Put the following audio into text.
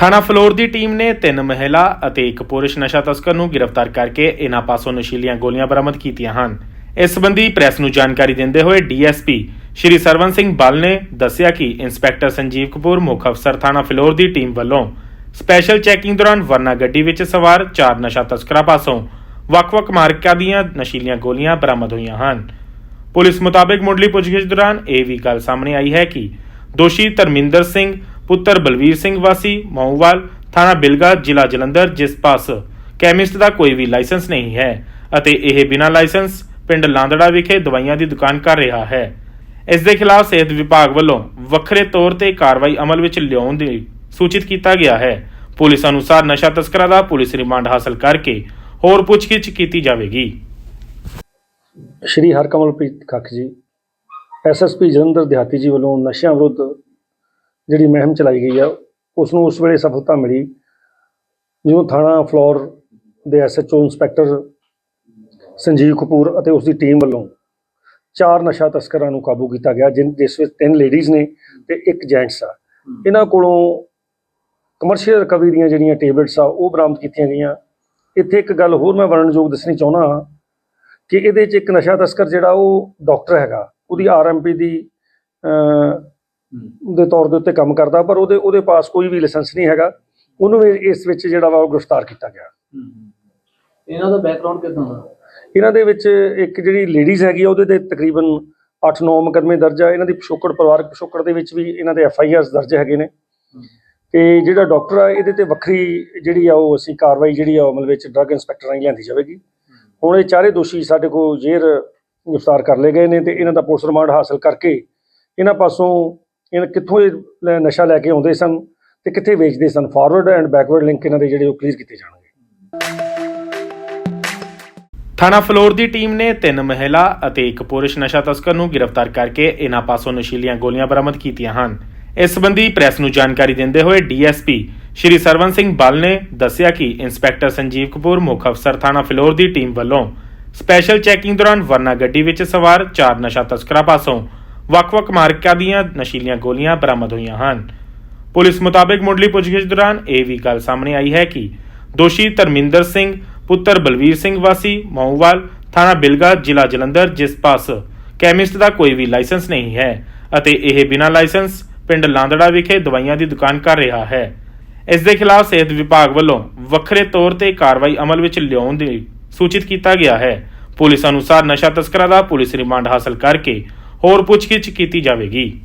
ਥਾਣਾ ਫਲੋਰ ਦੀ ਟੀਮ ਨੇ ਤਿੰਨ ਮਹਿਲਾ ਅਤੇ ਇੱਕ ਪੁਰਸ਼ ਨਸ਼ਾ ਤਸਕਰ ਨੂੰ ਗ੍ਰਿਫਤਾਰ ਕਰਕੇ ਇਹਨਾਂ ਪਾਸੋਂ ਨਸ਼ੀਲੀਆਂ ਗੋਲੀਆਂ ਬਰਾਮਦ ਕੀਤੀਆਂ ਹਨ। ਇਸ ਸੰਬੰਧੀ ਪ੍ਰੈਸ ਨੂੰ ਜਾਣਕਾਰੀ ਦਿੰਦੇ ਹੋਏ ਡੀਐਸਪੀ ਸ਼੍ਰੀ ਸਰਵਨ ਸਿੰਘ ਬਲ ਨੇ ਦੱਸਿਆ ਕਿ ਇੰਸਪੈਕਟਰ ਸੰਜੀਵ ਕਪੂਰ ਮੁੱਖ ਅਫਸਰ ਥਾਣਾ ਫਲੋਰ ਦੀ ਟੀਮ ਵੱਲੋਂ ਸਪੈਸ਼ਲ ਚੈਕਿੰਗ ਦੌਰਾਨ ਵਰਨਾ ਗੱਡੀ ਵਿੱਚ ਸਵਾਰ ਚਾਰ ਨਸ਼ਾ ਤਸਕਰਾਂ ਪਾਸੋਂ ਵੱਖ-ਵੱਖ ਮਾਰਕਾਂ ਦੀਆਂ ਨਸ਼ੀਲੀਆਂ ਗੋਲੀਆਂ ਬਰਾਮਦ ਹੋਈਆਂ ਹਨ। ਪੁਲਿਸ ਮੁਤਾਬਕ ਮੁੱਢਲੀ ਪੁੱਛਗਿੱਛ ਦੌਰਾਨ ਇਹ ਵੀ ਗੱਲ ਸਾਹਮਣੇ ਆਈ ਹੈ ਕਿ ਦੋਸ਼ੀ ਧਰਮਿੰਦਰ ਸਿੰਘ ਪੁੱਤਰ ਬਲਵੀਰ ਸਿੰਘ ਵਾਸੀ ਮੌਵਾਲ ਥਾਣਾ ਬਿਲਗਾ, ਜ਼ਿਲ੍ਹਾ ਜਲੰਧਰ, ਜਿਸ ਪਾਸ ਕੈਮਿਸਟ ਦਾ ਕੋਈ ਵੀ ਲਾਇਸੈਂਸ ਨਹੀਂ ਹੈ ਅਤੇ ਇਹ ਬਿਨਾਂ ਲਾਇਸੈਂਸ ਪਿੰਡ ਲਾਂਦੜਾ ਵਿਖੇ ਦਵਾਈਆਂ ਦੀ ਦੁਕਾਨ ਕਰ ਰਿਹਾ ਹੈ। ਇਸ ਦੇ ਖਿਲਾਫ ਸਿਹਤ ਵਿਭਾਗ ਵੱਲੋਂ ਵੱਖਰੇ ਤੌਰ ਤੇ ਕਾਰਵਾਈ ਅਮਲ ਵਿੱਚ ਲਿਆਉਣ ਦੀ ਸੂਚਿਤ ਕੀਤਾ ਗਿਆ ਹੈ। ਪੁਲਿਸ ਅਨੁਸਾਰ ਨਸ਼ਾ ਤਸਕਰਾਂ ਦਾ ਪੁਲਿਸ ਰਿਮਾਂਡ ਹਾਸਲ ਕਰਕੇ ਹੋਰ ਪੁੱਛਗਿੱਛ ਕੀਤੀ ਜਾਵੇਗੀ। ਸ਼੍ਰੀ ਹਰਕਮਲਪ੍ਰੀਤ ਖੱਖ ਜੀ ਐਸਐਸਪੀ ਜਲੰਧਰ ਦਿਹਾਤੀ ਜੀ ਵੱਲੋਂ ਨਸ਼ਿਆਂ ਵਿਰੁੱਧ ਜਿਹੜੀ ਮੁਹਿੰਮ ਚਲਾਈ ਗਈ ਆ ਉਸ ਨੂੰ ਉਸ ਵੇਲੇ ਸਫਲਤਾ ਮਿਲੀ। ਜਦੋਂ ਥਾਣਾ ਫਲੋਰ ਦੇ ਐਸਐਚਓ ਇੰਸਪੈਕਟਰ ਸੰਜੀਵ ਕਪੂਰ ਅਤੇ ਉਸ ਦੀ ਟੀਮ ਵੱਲੋਂ ਚਾਰ ਨਸ਼ਾ ਤਸਕਰਾਂ ਨੂੰ ਕਾਬੂ ਕੀਤਾ ਗਿਆ, ਜਿਨ, ਜਿਸ ਵਿੱਚ ਤਿੰਨ ਲੇਡੀਜ਼ ਨੇ ਤੇ ਇੱਕ ਜੈਂਟਸ ਆ। ਇਹਨਾਂ ਕੋਲੋਂ ਕਮਰਸ਼ੀਅਲ ਰਿਕਵਰੀ ਦੀਆਂ ਜਿਹੜੀਆਂ ਟੇਬਲੇਟਸ ਆ, ਉਹ ਬਰਾਮਦ ਕੀਤੀਆਂ ਗਈਆਂ। ਇੱਥੇ ਇੱਕ ਗੱਲ ਹੋਰ ਮੈਂ ਵਰਣਨਯੋਗ ਦੱਸਣੀ ਚਾਹੁੰਦਾ ਹਾਂ ਕਿ ਇਹਦੇ 'ਚ ਇੱਕ ਨਸ਼ਾ ਤਸਕਰ ਜਿਹੜਾ, ਉਹ ਡਾਕਟਰ ਹੈਗਾ। ਉਹਦੀ ਆਰਐਮਪੀ ਦੀ ਦੇ ਤੌਰ ਦੇ ਉੱਤੇ ਕੰਮ ਕਰਦਾ ਪਰ ਉਹਦੇ ਉਹਦੇ ਪਾਸ ਕੋਈ ਵੀ ਲਾਇਸੈਂਸ ਨਹੀਂ ਹੈਗਾ। ਉਹਨੂੰ ਵੀ ਇਸ ਵਿੱਚ ਜਿਹੜਾ ਵਾ ਉਹ ਗ੍ਰਿਫਤਾਰ ਕੀਤਾ ਗਿਆ। ਇਹਨਾਂ ਦਾ ਬੈਕਗ੍ਰਾਉਂਡ ਕਿਦਾਂ ਦਾ? ਇਹਨਾਂ ਦੇ ਵਿੱਚ ਇੱਕ ਜਿਹੜੀ ਲੇਡੀਜ਼ ਹੈਗੀ ਆ ਉਹਦੇ ਤੇ ਤਕਰੀਬਨ 8-9 ਮੁਕੱਦਮੇ ਦਰਜ ਆ। ਇਹਨਾਂ ਦੀ ਪਿਛੋਕੜ ਪਰਿਵਾਰਕ ਪਿਛੋਕੜ ਦੇ ਵਿੱਚ ਵੀ ਇਹਨਾਂ ਦੇ ਐਫਆਈਆਰਸ ਦਰਜ ਹੈਗੇ ਨੇ। ਤੇ ਜਿਹੜਾ ਡਾਕਟਰ ਆ ਇਹਦੇ ਤੇ ਵੱਖਰੀ ਜਿਹੜੀ ਆ ਉਹ ਅਸੀਂ ਕਾਰਵਾਈ ਜਿਹੜੀ ਆ ਅਮਲ ਵਿੱਚ ਡਰੱਗ ਇੰਸਪੈਕਟਰ ਰਾਹੀਂ ਲਿਆਂਦੀ ਜਾਵੇਗੀ। ਹੁਣ ਇਹ ਚਾਰੇ ਦੋਸ਼ੀ ਸਾਡੇ ਕੋਲ ਜੇਲ੍ਹ ਗ੍ਰਿਫਤਾਰ ਕਰ ਲਏ ਗਏ ਨੇ ਤੇ ਇਹਨਾਂ ਦਾ ਪੁਲਿਸ ਰਿਮਾਂਡ ਹਾਸਲ ਕਰਕੇ ਇਹਨਾਂ ਪਾਸੋਂ ਇਹਨਾਂ ਕਿੱਥੋਂ ਇਹ ਲੈ- ਨਸ਼ਾ ਲੈ ਕੇ ਆਉਂਦੇ ਸਨ ਤੇ ਕਿੱਥੇ ਵੇਚਦੇ ਸਨ? ਫਾਰਵਰਡ ਐਂਡ ਬੈਕਵਰਡ ਲਿੰਕ ਇਹਨਾਂ ਦੇ ਜਿਹੜੇ ਉਹ ਕਲੀਅਰ ਕੀਤੇ ਜਾਣਗੇ। ਥਾਣਾ ਫਲੋਰ ਦੀ ਟੀਮ ਨੇ ਤਿੰਨ ਮਹਿਲਾ ਅਤੇ ਇੱਕ ਪੁਰਸ਼ ਨਸ਼ਾ ਤਸਕਰ ਨੂੰ ਗ੍ਰਿਫਤਾਰ ਕਰਕੇ ਇਹਨਾਂ ਪਾਸੋਂ ਨਸ਼ੀਲੀਆਂ ਗੋਲੀਆਂ ਬਰਾਮਦ ਕੀਤੀਆਂ ਹਨ। ਇਸ ਸੰਬੰਧੀ ਪ੍ਰੈਸ ਨੂੰ ਜਾਣਕਾਰੀ ਦਿੰਦੇ ਹੋਏ ਡੀਐਸਪੀ ਸ਼੍ਰੀ ਸਰਵਨ ਸਿੰਘ ਬਲ ਨੇ ਦੱਸਿਆ ਕਿ ਇੰਸਪੈਕਟਰ ਸੰਜੀਵ ਕਪੂਰ ਮੁੱਖ ਅਫਸਰ ਥਾਣਾ ਫਲੋਰ ਦੀ ਟੀਮ ਵੱਲੋਂ ਸਪੈਸ਼ਲ ਚੈਕਿੰਗ ਦੌਰਾਨ ਵਰਨਾ ਗੱਡੀ ਵਿੱਚ ਸਵਾਰ ਚਾਰ ਨਸ਼ਾ ਤਸਕਰਾਂ ਪਾਸੋਂ ਵੱਖ-ਵੱਖ ਮਾਰਕਾਂ ਦੀਆਂ ਨਸ਼ੀਲੀਆਂ ਗੋਲੀਆਂ ਬਰਾਮਦ ਹੋਈਆਂ ਹਨ। ਪੁਲਿਸ ਮੁਤਾਬਕ ਮੁੱਢਲੀ ਪੁੱਛਗਿੱਛ ਦੌਰਾਨ ਇਹ ਵੀ ਗੱਲ ਸਾਹਮਣੇ ਆਈ ਹੈ ਕਿ ਦੋਸ਼ੀ ਧਰਮਿੰਦਰ ਸਿੰਘ, ਪੁੱਤਰ ਬਲਵੀਰ ਸਿੰਘ ਵਾਸੀ ਮੌਵਾਲ ਥਾਣਾ ਬਿਲਗਾ, ਜ਼ਿਲ੍ਹਾ ਜਲੰਧਰ, ਜਿਸ ਪਾਸ ਕੈਮਿਸਟ ਦਾ ਕੋਈ ਵੀ ਲਾਇਸੈਂਸ ਨਹੀਂ ਹੈ ਅਤੇ ਇਹ ਬਿਨਾਂ ਲਾਇਸੈਂਸ ਪਿੰਡ ਲਾਂਦੜਾ ਵਿਖੇ ਦਵਾਈਆਂ ਦੀ ਦੁਕਾਨ ਕਰ ਰਿਹਾ ਹੈ। ਇਸ ਦੇ ਖਿਲਾਫ ਸਿਹਤ ਵਿਭਾਗ ਵੱਲੋਂ ਵੱਖਰੇ ਤੌਰ ਤੇ ਕਾਰਵਾਈ ਅਮਲ ਵਿੱਚ ਲਿਆਉਣ ਦੀ ਸੂਚਿਤ ਕੀਤਾ ਗਿਆ ਹੈ। ਪੁਲਿਸ ਅਨੁਸਾਰ ਨਸ਼ਾ ਤਸਕਰਾਂ ਦਾ ਪੁਲਿਸ ਰਿਮਾਂਡ ਹਾਸਲ ਕਰਕੇ ਹੋਰ ਪੁੱਛਗਿੱਛ ਕੀਤੀ ਜਾਵੇਗੀ।